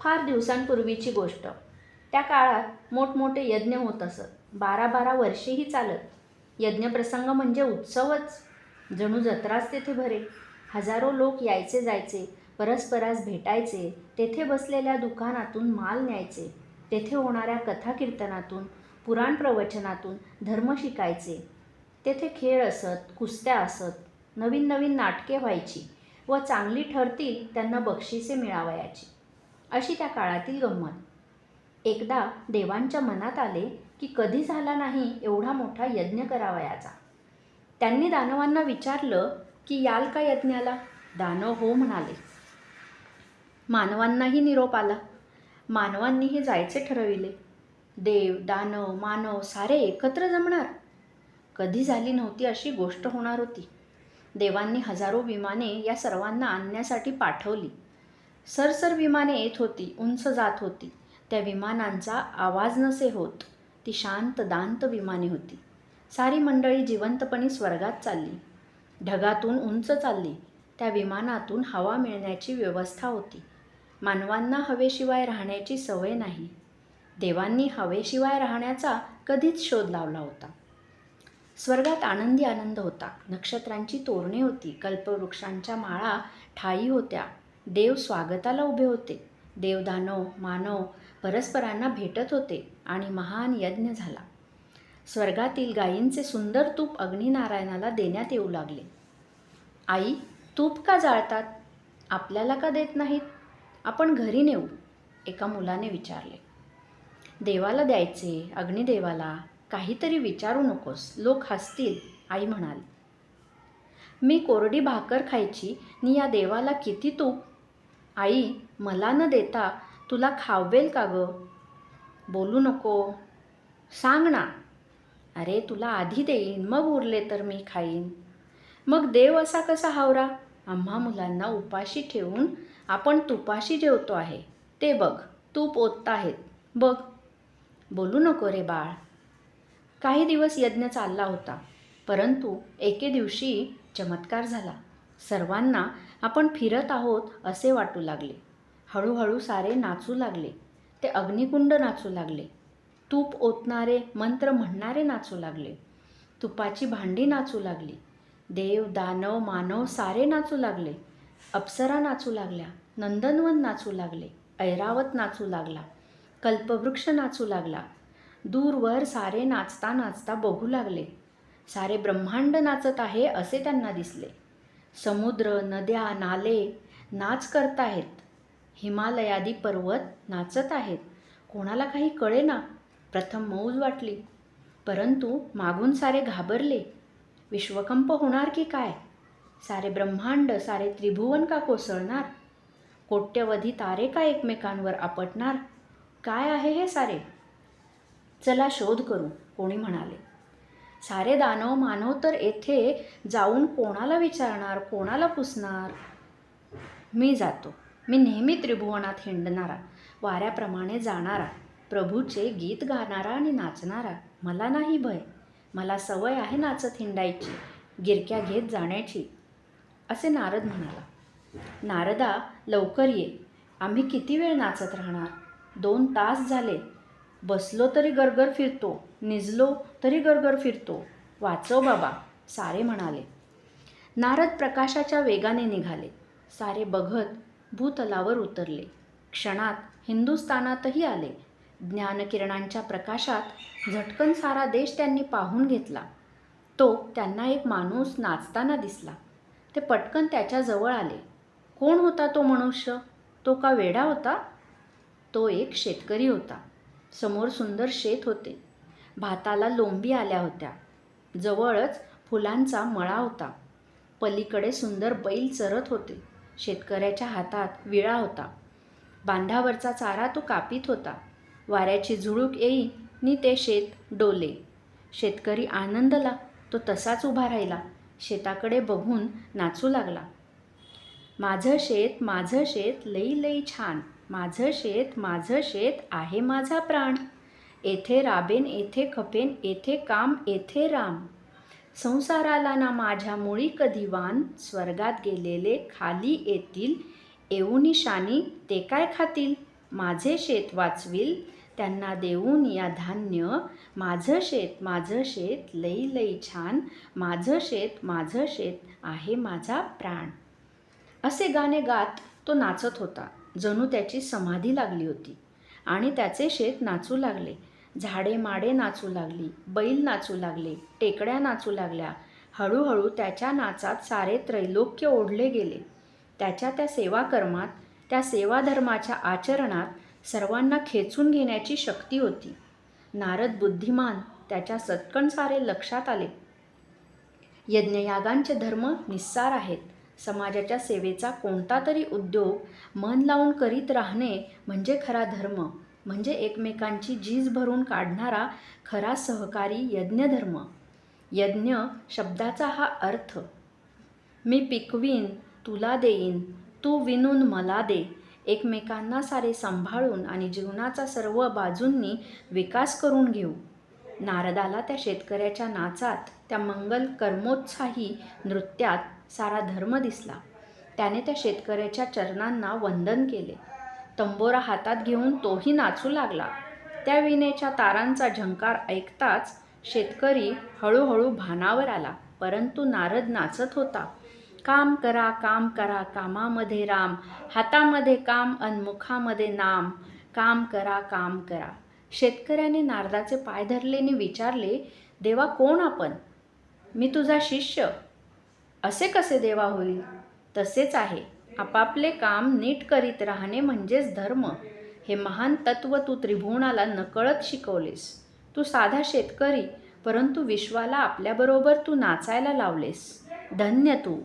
फार दिवसांपूर्वीची गोष्ट. त्या काळात मोठमोठे यज्ञ होत असत. बारा बारा वर्षेही चालत. यज्ञप्रसंग म्हणजे उत्सवच. जणू जत्राच तेथे भरे. हजारो लोक यायचे जायचे. परस्परास भेटायचे. तेथे बसलेल्या दुकानातून माल न्यायचे. तेथे होणाऱ्या कथा कीर्तनातून पुराण प्रवचनातून धर्म शिकायचे. तेथे खेळ असत कुस्त्या असत. नवीन नवीन नाटके व्हायची व चांगली ठरतील त्यांना बक्षिसे मिळावयाची. अशी त्या काळातील गंमत. एकदा देवांच्या मनात आले की कधी झाला नाही एवढा मोठा यज्ञ करावयाचा त्यांनी दानवांना विचारलं की याल का यज्ञाला? दानव हो म्हणाले. मानवांनाही निरोप आला. मानवांनीही जायचे ठरविले. देव दानव मानव सारे एकत्र जमणार. कधी झाली नव्हती अशी गोष्ट होणार होती. देवांनी हजारो विमाने या सर्वांना आणण्यासाठी पाठवली. सरसर विमाने येत होती उंच जात होती. त्या विमानांचा आवाज नसे होत. ती शांत दांत विमाने होती. सारी मंडळी जिवंतपणी स्वर्गात चालली. ढगातून उंच चालली. त्या विमानातून हवा मिळण्याची व्यवस्था होती. मानवांना हवेशिवाय राहण्याची सवय नाही. देवांनी हवेशिवाय राहण्याचा कधीच शोध लावला होता. स्वर्गात आनंदी आनंद होता. नक्षत्रांची तोरणे होती. कल्पवृक्षांच्या माळा ठाई होत्या. देव स्वागताला उभे होते. देवदानव मानव परस्परांना भेटत होते आणि महान यज्ञ झाला. स्वर्गातील गायींचे सुंदर तूप अग्निनारायणाला देण्यात येऊ लागले. आई तूप का जाळतात? आपल्याला का देत नाहीत? आपण घरी नेऊ एका मुलाने विचारले. देवाला द्यायचे अग्निदेवाला? काहीतरी विचारू नकोस लोक हसतील आई म्हणाली. मी कोरडी भाकर खायची नि या देवाला किती तूप आई मला न देता तुला खावेल का ग? बोलू नको. सांग ना. अरे तुला आधी देईन मग उरले तर मी खाईन. मग देव असा कसा हावरा? आम्हा मुलांना उपाशी ठेवून आपण तुपाशी जेवतो आहे. ते बघ तूप ओतत आहेत. बघ. बोलू नको रे बाळ. काही दिवस यज्ञ चालला होता परंतु एके दिवशी चमत्कार झाला. सर्वांना आपण फिरत आहोत असे वाटू लागले. हळूहळू सारे नाचू लागले. ते अग्निकुंड नाचू लागले. तूप ओतणारे मंत्र म्हणणारे नाचू लागले. तुपाची भांडी नाचू लागली. देव दानव मानव सारे नाचू लागले. अप्सरा नाचू लागल्या. नंदनवन नाचू लागले. ऐरावत नाचू लागला. कल्पवृक्ष नाचू लागला. दूरवर सारे नाचता नाचता बघू लागले. सारे ब्रह्मांड नाचत आहे असे त्यांना दिसले. समुद्र नद्या नाले नाच करताहेत हिमालयादी पर्वत नाचत आहेत. कोणाला काही कळेना? प्रथम मौज वाटली. परंतु मागून सारे घाबरले. विश्वकंप होणार की काय? सारे ब्रह्मांड सारे त्रिभुवन का कोसळणार? कोट्यवधी तारे का एकमेकांवर आपटणार? काय आहे हे सारे? चला शोध करू कोणी म्हणाले. सारे दानव मानव तर येथे जाऊन कोणाला विचारणार कोणाला पुसणार? मी जातो. मी नेहमी त्रिभुवनात हिंडणारा वाऱ्याप्रमाणे जाणारा प्रभूचे गीत गाणारा आणि नाचणारा. मला नाही भय. मला सवय आहे नाचत हिंडायची गिरक्या घेत जाण्याची. असे नारद म्हणाला. नारदा लवकर ये. आम्ही किती वेळ नाचत राहणार? दोन तास झाले. बसलो तरी गरगर फिरतो निजलो तरी गरगर फिरतो. वाचव बाबा सारे म्हणाले. नारद प्रकाशाच्या वेगाने निघाले. सारे बघत भूतलावर उतरले. क्षणात हिंदुस्थानातही आले. ज्ञानकिरणांच्या प्रकाशात झटकन सारा देश त्यांनी पाहून घेतला. तो त्यांना एक माणूस नाचताना दिसला. ते पटकन त्याच्याजवळ आले. कोण होता तो मनुष्य? तो का वेडा होता? तो एक शेतकरी होता. समोर सुंदर शेत होते. भाताला लोंबी आल्या होत्या. जवळच फुलांचा मळा होता. पलीकडे सुंदर बैल चरत होते. शेतकऱ्याच्या हातात विळा होता. बांधावरचा चारा तो कापीत होता. वाऱ्याची झुळूक येई नि ते शेत डोले. शेतकरी आनंदला तो तसाच उभा राहिला. शेताकडे बघून नाचू लागला. माझं शेत माझं शेत लई लई छान. माझं शेत माझं शेत आहे माझा प्राण. येथे राबेन येथे खपेन येथे काम येथे राम. संसाराला ना माझ्या मुळी कधी वान? स्वर्गात गेलेले खाली येतील येऊनी शानी ते काय खातील? माझे शेत वाचविल त्यांना देऊन या धान्य. माझं शेत माझं शेत लई लई छान. माझं शेत माझं शेत आहे माझा प्राण. असे गाणे गात तो नाचत होता. जणू त्याची समाधी लागली होती आणि त्याचे शेत नाचू लागले. झाडे माडे नाचू लागली बैल नाचू लागले टेकड्या नाचू लागल्या. हळूहळू त्याच्या नाचात सारे त्रैलोक्य ओढले गेले. त्याच्या त्या सेवाकर्मात त्या सेवाधर्माच्या आचरणात सर्वांना खेचून घेण्याची शक्ती होती. नारद बुद्धिमान त्याच्या सत्कण सारे लक्षात आले. यज्ञयागांचे धर्म निस्सार आहेत. समाजाच्या सेवेचा कोणता तरी उद्योग मन लावून करीत राहणे म्हणजे खरा धर्म. म्हणजे एकमेकांची झीज भरून काढणारा खरा सहकारी यज्ञधर्म. यज्ञ शब्दाचा हा अर्थ मी पिकवीन तुला देईन तू विनून मला दे. एकमेकांना सारे सांभाळून आणि जीवनाचा सर्व बाजूंनी विकास करून घेऊ. नारदाला त्या शेतकऱ्याच्या नाचात त्या मंगल कर्मोत्साही नृत्यात सारा धर्म दिसला. त्याने त्या शेतकऱ्याच्या चरणांना वंदन केले. तंबोरा हातात घेऊन तोही नाचू लागला. त्या विनेच्या तारांचा झंकार ऐकताच शेतकरी हळूहळू भानावर आला परंतु नारद नाचत होता. काम करा काम करा कामामध्ये राम हातामध्ये काम अनमुखामध्ये नाम. काम करा काम करा. शेतकऱ्याने नारदाचे पाय धरलेने विचारले देवा कोण आपण? मी तुझा शिष्य. असे कसे देवा होईल? तसेच आहे. आपापले काम नीट करीत राहणे म्हणजेच धर्म. हे महान तत्व तू त्रिभुवनाला नकळत शिकवलेस. तू साधा शेतकरी परंतु विश्वाला आपल्याबरोबर तू नाचायला लावलेस. धन्य तू.